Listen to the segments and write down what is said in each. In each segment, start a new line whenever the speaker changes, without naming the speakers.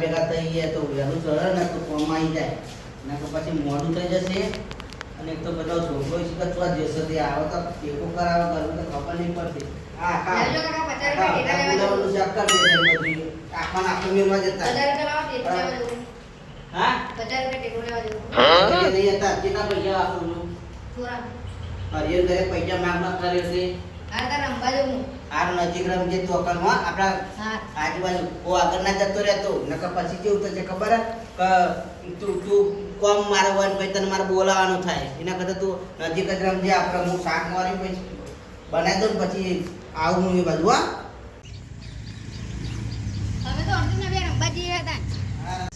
ભેગા થઈ ગયા તો વહેલું ચડે ને તો કોમમાં આવી જાય. ને તો પછી મોડું થઈ જશે. અને એક તો બધો છોકરો કચવા જશે તે આવે તો ટેકો કરાવે કરવું તો ખબર નહીં પડતી. પૈસા માગવા કરે છે
આ
નજીક રમજે તો અકલમાં આપણા આજુબાજુ. ઓ આગળ ના જતો રહેતો. નકર પછી કેવું થશે ખબર હે? કે તું તું કોમ મારે હોય પછી તને મારે બોલાવાનું થાય. એના કરતા તું નજીક જ રમજે આપણે હું શાક મારી પછી બનાવી દઉં ને પછી આવું હું એ બાજુ હા?
તમે તો અર્જુન બેન રંબા જઈએ હતા આજ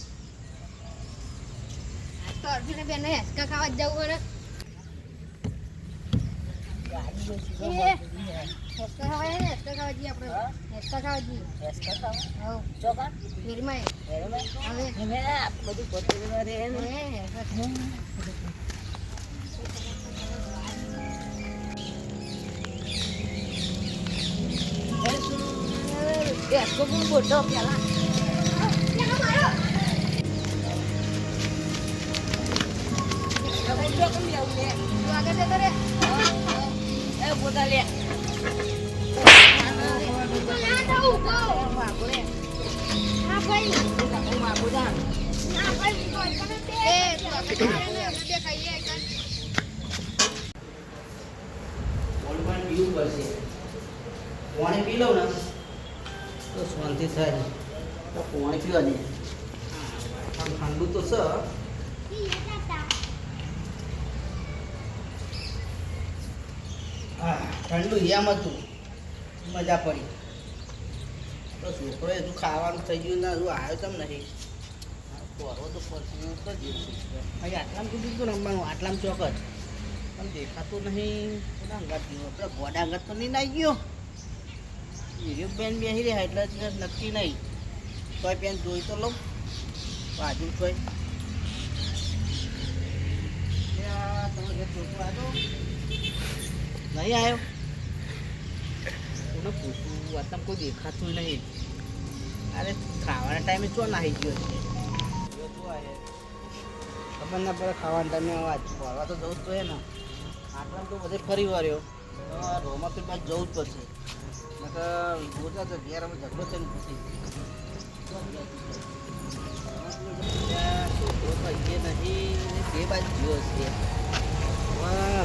તો અર્જુન બે હેસકા ખાવા જવું પડે. એ, હેસકા ખાવા જાય ને, હેસકા ખાવા જઈએ આપણે હેસકા
પાણી પી લઉં ને, તો શાંતિ થાય તો પાણી પીવા દે. ઠંડુ તો છે. હા, ઠંડુ એમ હતું. મજા પડી. છોકરો હજુ ખાવાનું થઈ ગયું ને, હજુ આવ્યો તેમ નહીં કરવો તો પડશે એવું કરજે અહીં આટલામાં કીધું તું રમવાનું આટલામાં ચોક પણ દેખાતું નહીં. બધા અંગાત ગયો પેલા ગોડા અંગાત તો નહીં. નાઈ ગયો બેન બેસી રહ્યા એટલે નક્કી નહીં તોય પેન જોઈ તો લઉં બાજુ તોય નહીં આવ્યો કોને પૂછવું વાતમાં કોઈ દેખાતું નહીં. અરે ખાવાના ટાઈમે ચો નાહી ગયો ખબર ના પડે, ખાવાના ટાઈમે અવાજ ફરવા તો જવું જ પડે ને. આટલા તો બધે ફરી વાર્યો રોમા તો બાદ જવું જ પડશે. નકર બોલતા તો ઘેર અમે ઝઘડો થઈને પૂછી. નહીં તે બાજુ ગયો છે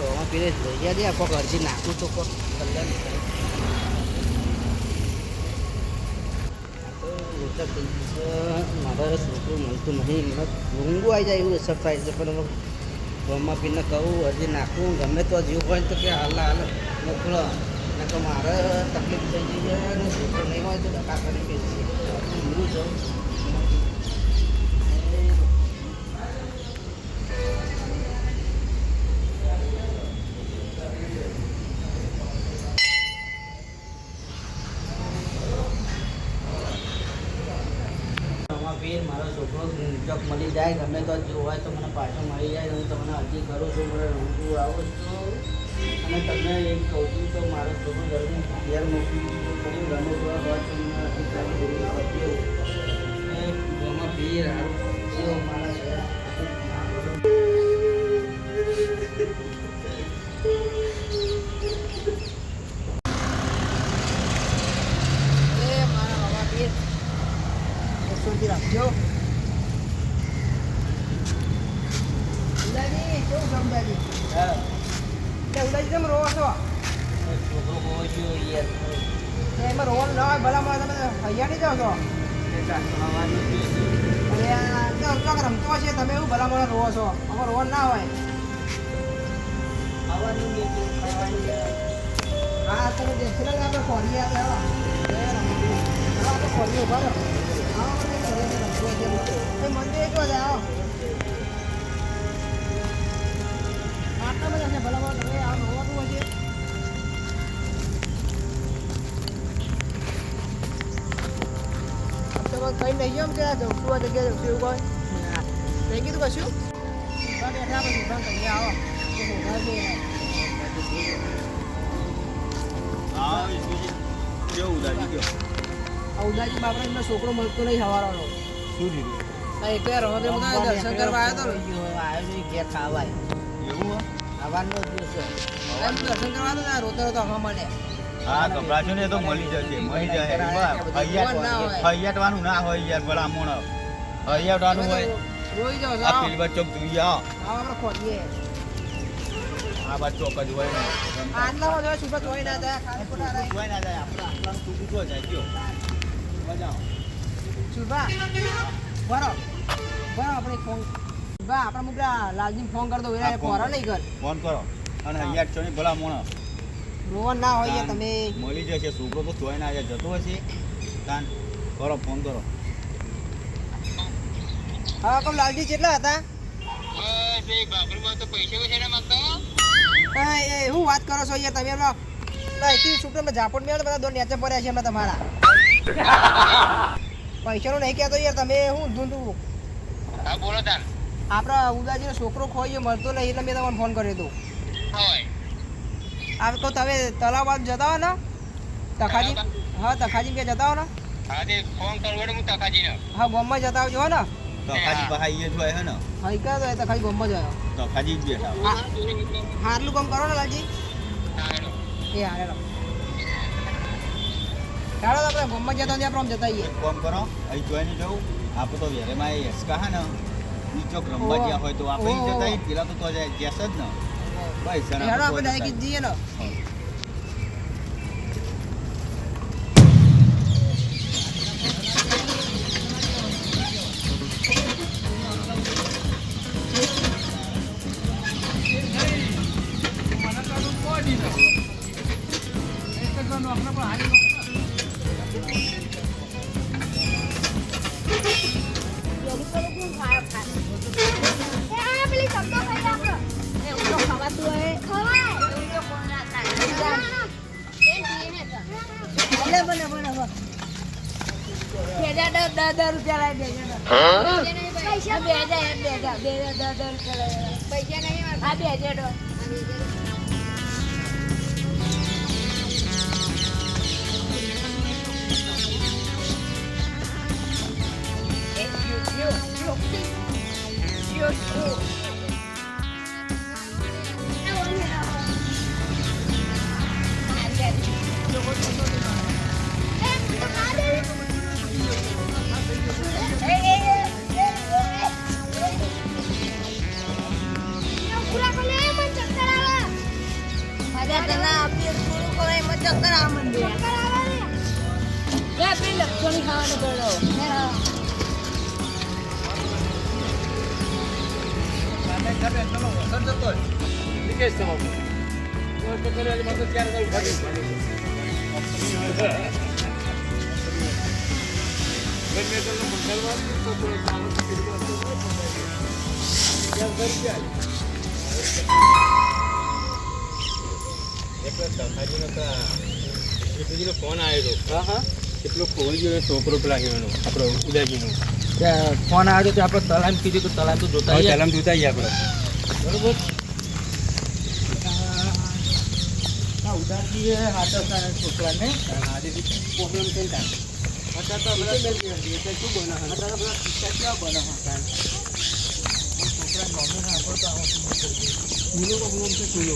રોમા પીરે જોઈ દે કોક અરજી નાખું તો કલ્યાણ થાય આ તો રોચક થઈ ગયું છે મારે છોકરું મળતું નહીં મને ઊંઘું આવી જાય એવું અસર થાય છે પણ ગમા પીને કહું હજી નાખું ગમે તો જીવ હોય તો કે હાલ હાલ મોકલો ને તો મારે તકલીફ થઈ ગઈ છે અને છોકરો નહીં હોય તો ડકા કરી છે ઊંઘું જાઉં ચોક મળી જાય, ગમે તો જોવાય, તો મને પાછો મળી જાય. હું તમને અરજી કરું છું મને રૂબરૂ આવું છું અને તમને એમ કહું છું તો મારો છોકરો ઘરનું ઘેર મોકલી કરી ગમે તો મને અરજી કરી દેવી પડશે એ આમાં ફેર હારું જેવો મારા
હોય ભલામાં તમે હૈયાની જાઓ છો કેવું રમતો છે તમે એવું ભલામાં રોવો છો. આમાં રોવાનું ના હોય. હા તમે દેખી લો આપણે ખોરી આપણે ખોરી ઊભા રહો. મંદિર જો જાય આવો આટલા બધા ભલામાં તમે કઈ નહીં ગયો એમ કે જવશું આ જગ્યાએ જવશું એવું કોઈ નહીં કીધું કશું બેઠા પછી ઊભા કરી આવો તો ઊભા છે આ ઉદાજી બાપરાનો છોકરો મળતો નહીં હવારવાનો
શું થયું
એટલે દર્શન કરવા આવ્યો હતો ને.
આવ્યો ઘેર ખાવાય
એવું હે?
દિવસ.
દર્શન કરવા તો રોતો રોતો હવા
હા ગભરાશો ને એ તો મળી જશે મળી જશે.
હોય?
હૈયાટવાનું ના હોય યાર ભલા મોણ હૈયાટવાનું હોય. આ પેલી બાજુ ચોક જોઈએ આવો. આ બાજુ ચોક જ હોય ને.
આટલામાં હોય જોઈ ના જાય.
કોઈ ના જાય આપણે આટલાનું ટૂંકું તો જાય ગયો બજાવો.
સુરભા બરો બરો આપણે ફોન બા આપણે મુકરા લાલજી ફોન કર દો એ
ફોન
કરો. નહીં કર
ફોન કરો. અને હૈયાટ છો ને ભલા મોણ
રોવન ના હોય તમે
મળી જશે. છોકરો તો જોઈને ના જાય જતો હશે તાન કરો ફોન કરો.
હા કમ લાલજી કેટલા હતા? હા? એ હું વાત કરો છો યાર તમે એમાં એથી છૂટો મેં ઝાપટ મેળ બધા દો નેચે પડ્યા છે એમના તમારા. પૈસાનું નહીં કહેતો યાર તમે હું ધૂંધું. આપણા ઉદાજીનો છોકરો ખોઈ ગયો મળતો નહીં એટલે મેં તમને ફોન કર્યો હતો. આ તો તમે તલાવ બાજુ જતા હો ને. તખાજી. હા તખાજી કે જતા હો ને. હા ગોમમાં જતા આવજો હો ને.
તખાજી ભાઈ એ જોય હે ને.
હા ઈ તો તખાજી ગોમમાં જ આવ્યો.
તો જ બેઠા
હારલું કામ કરો ને લાલજી. એ હારે ચાલો તો આપણે ગોમમાં જતા ત્યાં આપણે આમ જતા આવીએ.
કામ કરો અહીં જોઈને જવું આપણે તો વેરેમાં એ હેસકા હે ને ઈ ચોક રમવા ગયા હોય તો આપણે જતા. પેલા તો તો જાય ગેસ જ ને. બસ
એ હેડો આપણે લાવી દેજો. હા બે હજાર દો. તને આપીએ થોડું કરે એમાં ચક્કર આ મંદિર પેલી લક્ષણી ખાવાનું કરો
ફોન આવ્યો હા હા. કેટલો ખોઈ ગયો છોકરો પેલા એનો આપણો ઉદયજીનો
ફોન આવ્યો તો આપણે તલામ કીધું તો તલામ તો જોતા
તલામ જોતા આવીએ આપણે.
બરોબર? હા ઉદાસી હાથ છોકરાને આજે પ્રોબ્લેમ થઈ જાય અત્યારે તો બધા બેલ ગયા એટલે શું બને અત્યારે બધા શિક્ષા કેવા બને છોકરા નોમી ના આપણો તો આવો સ્કૂલો પ્રોબ્લેમ છે સ્કૂલો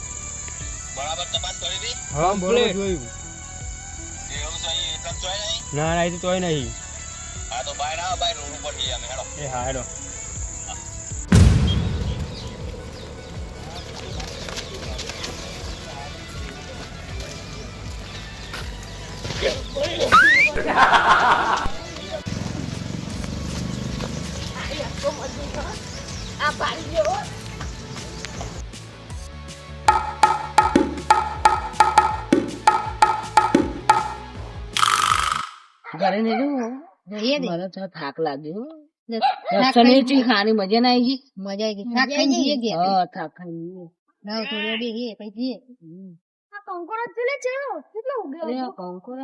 હા
બરોબર જોયું. ના ના એ તો તોય નહીં. એ હા હેડો.
આ પાણી દેવો
ઘરે નહીં.
મને તો થાક લાગ્યો.
થાક
ચી ખાની મજા ના આવી
મજા આવી થાક ખાઈને જઈએ
હા થાક ખાઈ
ના તો રેડી હે પછી જઈએ. આ કંકોડો ચલે છે કેટલો ઉગ્યો
અરે આ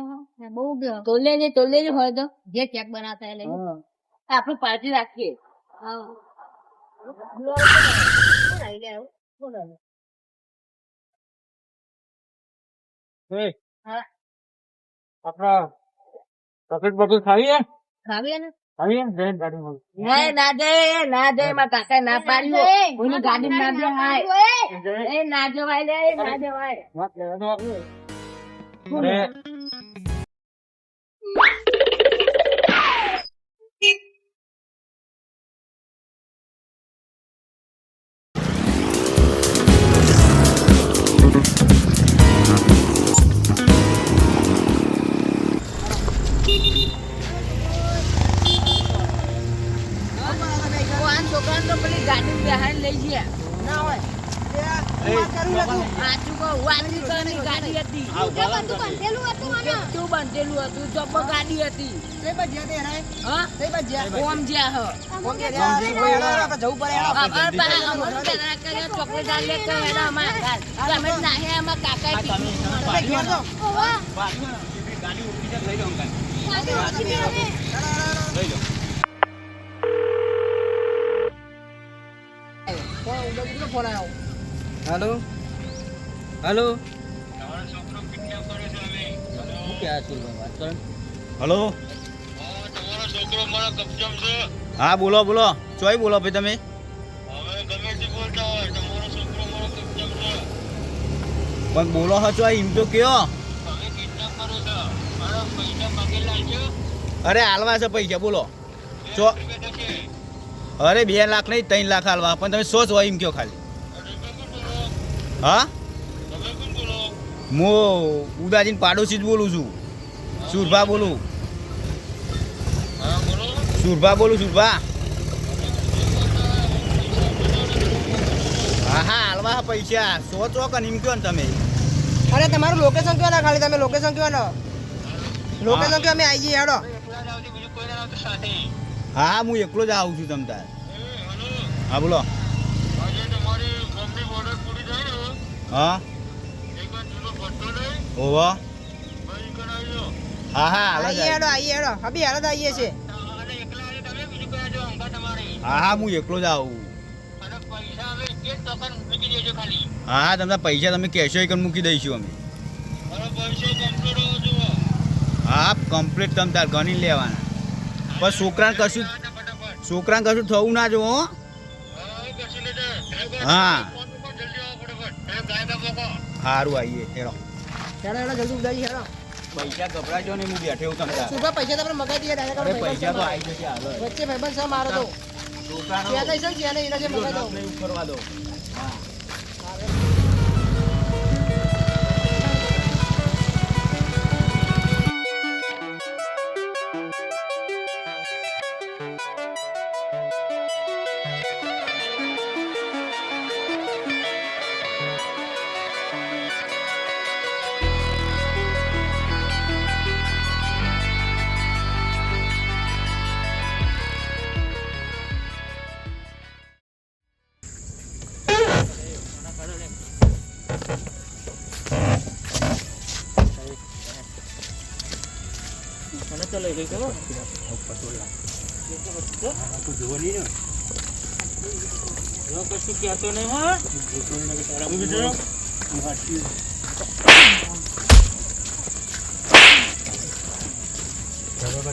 હા.
હા, બહુ ઉગ્યો.
તો લેજે તો લેજે હોય તો.
જે કેક બનાવતા એટલે
હા. આપણે પાર્ટી રાખીએ.
હા. આવી? હા.
આપણા ટોપિક બધું ખાવીએ
ખાવીએ ને.
ખાવીએ જઈને ગાડીમાં
ના ના દે ના દે મારા કાકા ના પાડ્યું. કોઈની ગાડી ના એ ના જવાય લે ના જવાય
વાત લેવા દો
તો પેલી ગાડી બહાર લઈ ગયા
ના હોય. તે. ફોન આવ્યો? હેલો? હેલો?
શું કે આ સુરભાઈ વાત કરો? ને. હલો? હા બોલો બોલો. ચોય બોલો ભાઈ તમે. પણ બોલો હચો ચોય એમ તો કયો. અરે હાલવા છે પૈસા બોલો. ચો અરે બે લાખ નહીં ત્રણ લાખ હાલવા. પણ તમે સોચ છો એમ કયો ખાલી. હા? હું ઉદાજીન પાડોશી જ બોલું છું. સુરભા બોલું. સુરભા બોલું સુરભા. હા હા હાલવા પૈસા. સો ચોક અને એમ કયો ને તમે.
અરે તમારું લોકેશન કયો ને ખાલી? તમે લોકેશન કયો ને? લોકેશન કયો? અમે આવી જઈએ હેડો.
હા હા હું એકલો જ આવું છું તમ તાર. હા બોલો. હા? ઓવા હા હા જ
હેડો આવીએ હેડો. અભી હેડો તો આવીએ છીએ.
હા હા હું એકલો જ આવું. હા હા તમને પૈસા તમે કહેશો એક મૂકી દઈશું અમે. હા કમ્પ્લીટ તમે તાર ગણી લેવાના. પણ છોકરાને કશું છોકરાને કશું થવું ના જો હો. હા. સારું આવીએ હેરો
હેરો હેરો જલ્દી ઉડાવી હેરો
પૈસા ગભરાજો ને હું બેઠે હું તમને.
સુભા પૈસા તમને આપણે મગાઈ દઈએ ડાયરેક્ટ
અરે પૈસા તો આવી જશે હાલો.
વચ્ચે ભાઈબંધ છે મારો તો.
છોકરાનો
ત્યાં કઈ છે ત્યાં નહીં, એના જે મગાઈ દઉં
નહીં દો.
કશું કહેતો નહીં હો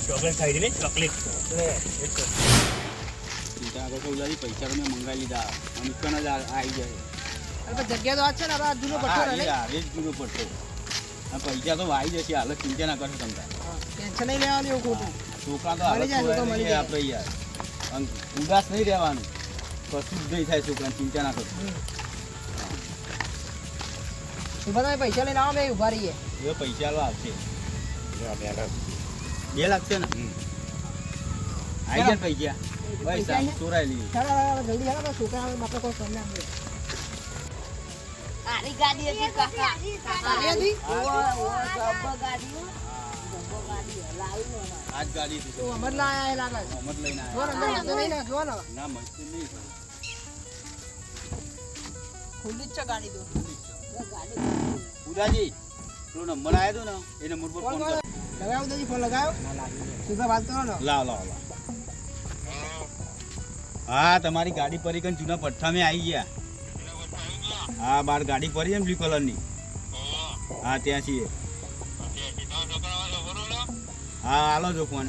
ચોકલેટ ખાઈ ને ચોકલેટ
આગળ તો પૈસા તમે મંગાવી લીધા અને કણ જ આવી જાય
અરે જગ્યા તો આ છે ને આ જૂનો પટ્ટો
હા,
ને
એ
નહીં?
હારે જ પૂરો પડતો આ પૈસા તો આવી જશે હાલ ચિંતા ના કરશો તમે
હા, ટેન્શન નહીં લેવાનું એવું ખોટું.
છોકરા તો
મળી જાય, તો મળી જાય.
આપણે યાર. ઉદાસ નહીં રહેવાનું. કશું જ નહીં થાય છોકરા ચિંતા ના
કરો. બધા પૈસા લઈને આવો અમે ઊભા રહીએ.
એ પૈસા લો આવશે બે લાગશે ને? આવી જાય ને પૈસા?
પૈસા
ચોરાઈ
લીધી જલ્દી હેડો છોકરા આવે બાપા કોઈ કરી નાખે
આરી ગાડી હતી કાકા.
આની હતી?
ગાડી.
આજ ગાડી
તો અમર લાયા એ લાગે. છે.
મોહમ્મદ લઈને
જો ને, અંદર નહીં ને, જો ને.
ના મળતું નહીં.
ખુલ્લી જ છે ગાડી
ઉદાજી પેલો નંબર આવ્યો ને એ નંબર પર
ફોન
ફોન
કર. લગાવ્યો તો ફોન લગાવ્યો સુભા વાત કરો ને.
લાવ લાવ લાવ. હા તમારી ગાડી પરી કન જૂના પઠ્ઠા મેં આવી ગયા હા બાર ગાડી પરી એમ ને બ્લુ કલરની. હા ત્યાં છીએ. હા હાલો જો ફોન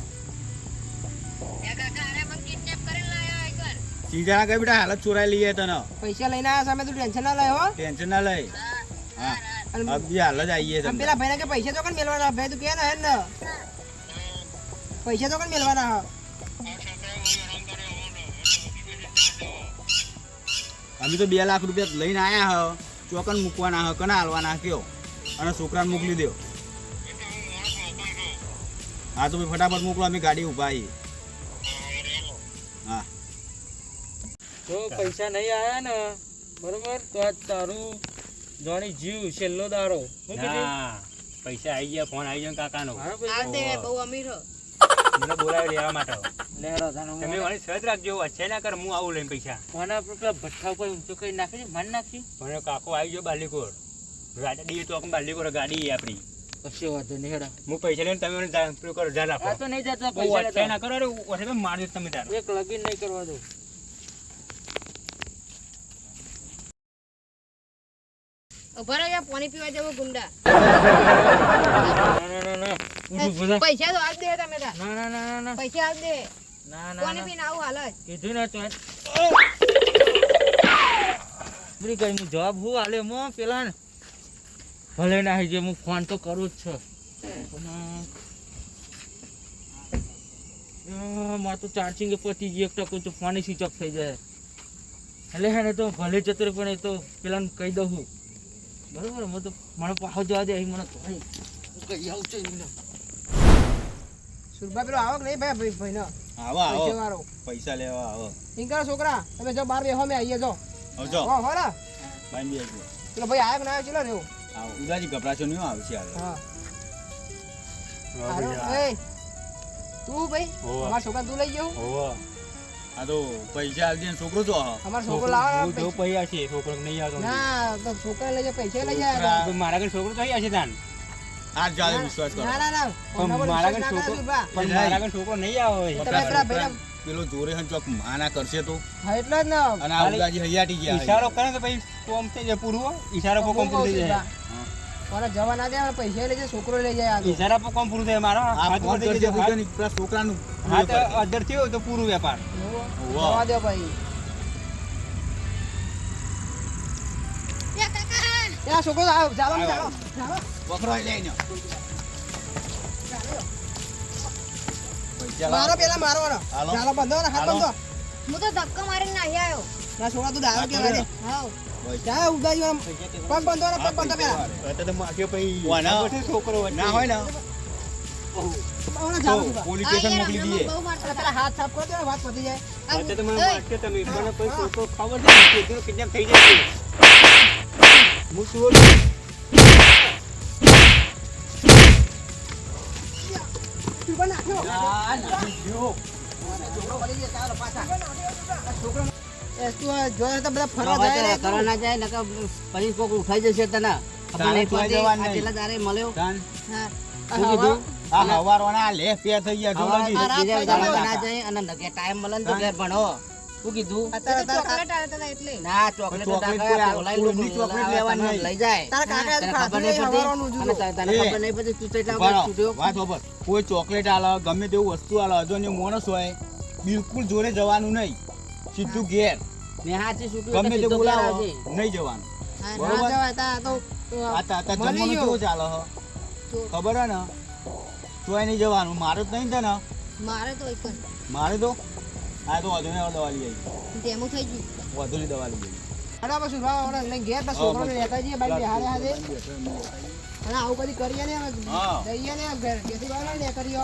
સીધા કઈ બેટા હાલત ચોરાઈ લઈએ તને.
પૈસા લઈને આવ્યા સામે તું ટેન્શન ના લે હો.
ટેન્શન ના લઈ. હા અબી હાલ જ આવીએ
આમ પેલા ભાઈને કે પૈસા તો કોણ મેલવાના ભાઈ તું કે ને હે ને પૈસા તો કોણ મેલવાના હા.
અમે તો બે લાખ રૂપિયા લઈને આયા હ. ચોકન મૂકવાના હ કના હાલવાના કયો? અને છોકરાને મોકલી દો હા તો ફટાફટ મોકલો અમે ગાડી ઊભા હા.
તો પૈસા નહીં આયા ને બરોબર? તો આજ તારું જોણી જીવ છેલ્લો દારો.
ના પૈસા આવી ગયા ફોન આવી ગયો કાકાનો.
મારા
બહુ અમીર
મને બોલાવી લેવા માટે. તમે વળી સહજ રાખજો વચ્ચે ના કર હું આવું લઈને પૈસા.
પર પેલા ભઠ્ઠા ઉપર ઊંચો કરી નાખી માન નાખી?
મને કાકો આવી ગયો બાલીકોર. ગાડી તો આપણે બાલીકોર ગાડી આપણી.
કશો વાંધો નહીં હેડા.
હું પૈસા લઈને તમે મને પેલું કરો જા
આ તો નહીં જતા પૈસા લેતા.
ના કરો અરે વચ્ચે તો મારજો તમે તાર.
એક લગીન નહીં કરવા દો
ઊભા રહ્યા પાણી પીવા જવું ગુંડા.
ના ના ના ના
પૈસા તો આજ દે તમે.
ના ના ના ના
પૈસા આજ દે
ના ના
પાણી પીને આવું હાલ
કીધું ના તો પૂરી કરી હું જવાબ હું હાલે મો પેલા ને ભલે ના જે હું ફોન તો કરું જ છું. મારે તો ચાર્જિંગ પતી ગયું એક ટકો તો ફોન સ્વિચ ઓફ થઈ જાય. એટલે હે ને તો ભલે જતો પણ એ તો પેલાને કહી દઉં હું. બરોબર હું તો મને પાહો જવા દે મને કહી આવું છું એમને.
સુરભા પેલો આવક નહીં ભાઈ ભાઈ ભાઈનો?
આવો આવો. પૈસા લેવા આવો.
ઇંકાર છોકરા તમે જો બાર બેહો મેં આવીએ જો. હો હો ને.
બાંધી આવજો
પેલો ભાઈ આવ્યો ના આવ્યો ચલો રેવું
આવો. ઉદાજી ગભરાશો નહીં હો, આવશે
હા. તું ભાઈ અમાર છોકરા તું લઈ ગયો
હોવે.
આ તો પૈસા આલજે છોકરો જો
અમાર છોકરો લાવો
હું જો પૈસા છે છોકરો નહીં આવતો
ના તો છોકરા લઈ જાય પૈસા લઈ જાય
મારા ઘરે છોકરો તો આવી હશે તાન.
આ જાદે વિશ્વાસ કરો.
ના ના ના
પણ મારા
વિશ્વાસ
ઘરે
ના કરો,
છોકરો પણ મારા ઘરે છોકરો નહીં આવે
તમે પેલા
જોરે હન ચોક માના કરશે તો.
હા એટલે જ ને.
અને આ ઉદાજી હૈયાટી ગયા
ઈશારો કરે તો પછી કોમ થઈ જાય પૂરું ઈશારો કોમ પૂરું થઈ જાય.
કોને જવા ના દે પૈસા લઈ જાય છોકરો લઈ જાય
ઈશારા પર કોમ પૂરું થાય મારો
આ
હાથ
ફોન થઈ જાય
હાથ-
પેલા છોકરાનું
હાથ અધર થયો તો પૂરું વેપાર.
જવા દો ભાઈ. છોકરો
લઈને
મારો પેલા મારવાનો બંધો હાથ
હાલો.
બંધો.
હું તો ધક્કો મારીને નાહી આવ્યો.
ના છોકરા તું ડાયો
હા,
કેવા દે.
હાઉ.
જા ઉડાઈ આમ પગ બંધો ને પગ બંધો પેલા
વાના-
છોકરો
ના હોય ને. પોલીસ સ્ટેશન મોકલી દઈએ
પેલા હાથ સાફ કરી વાત પતી જાય
આ
તમે
ઓય,
તમે મને પછી છોકરો ખબર છે ને, છોકરો થઈ જશે હું શું
નાખ્યો. છોકરો જાય ચાલો પાછા આ છોકરો એ તું આ જોયા તો બધા ફરવા જાય
કરવા ના જાય નકર પછી કોક ઉઠાઈ જશે તને
તારે કોઈ જવાનું નહીં.
પેલા તારે મળ્યો
તાન.
હા.
આ
શું કીધું? આ હવારવાના આ પે થઈ ગયા જો લાગી.
આ રાત
બીજા
પડી
બધા
જાય.
ના જાય અને નકે ટાઈમ મળે તો ઘેર ભણો શું કીધું
એ
અત્યારે
તો ચોકલેટ આવતા હતા એટલે
ના ચોકલેટ
ચોકલેટ
ના
કોઈ ચોકલેટ
બોલાવે,
લેવાની નહીં.
લઈ જાય
તારા કાકા
તને ખબર નહીં
નહીં,
પડતી
હવારવાનું
અને
જુદું.
તને
એ.
ખબર નહીં પડતી તું એટલા છૂટ્યો
વાત ખબર કોઈ ચોકલેટ આલે ગમે તેવું વસ્તુ આલે ને માણસ હોય બિલકુલ જોડે જવાનું નહીં સીધું ઘેર.
મેં હાથી છૂટ્યું
ગમે તે બોલાવો. નહીં જવાનું. બરોબર.
ના જવાય તા તો
આ તા- તા જમવાનું કેવું ચાલે હ? ખબર હે ને? તોય નહીં જવાનું. મારે તો નહીં છે ને
મારે તો એક
મારે તો? આ તો વધુ ને દવા લઈ આવી.
તેનું થઈ ગયું.
વધુ ની દવા લઈ આવી.
અરે બસ સુભા ઓર લઈ ઘેર તો છોકરોને લેતા જઈએ બાઈ હારે હારે. અને આવું કદી કરીએ ને
હા.
જઈએ ને ઘેર. જેથી બાર ને કરીએ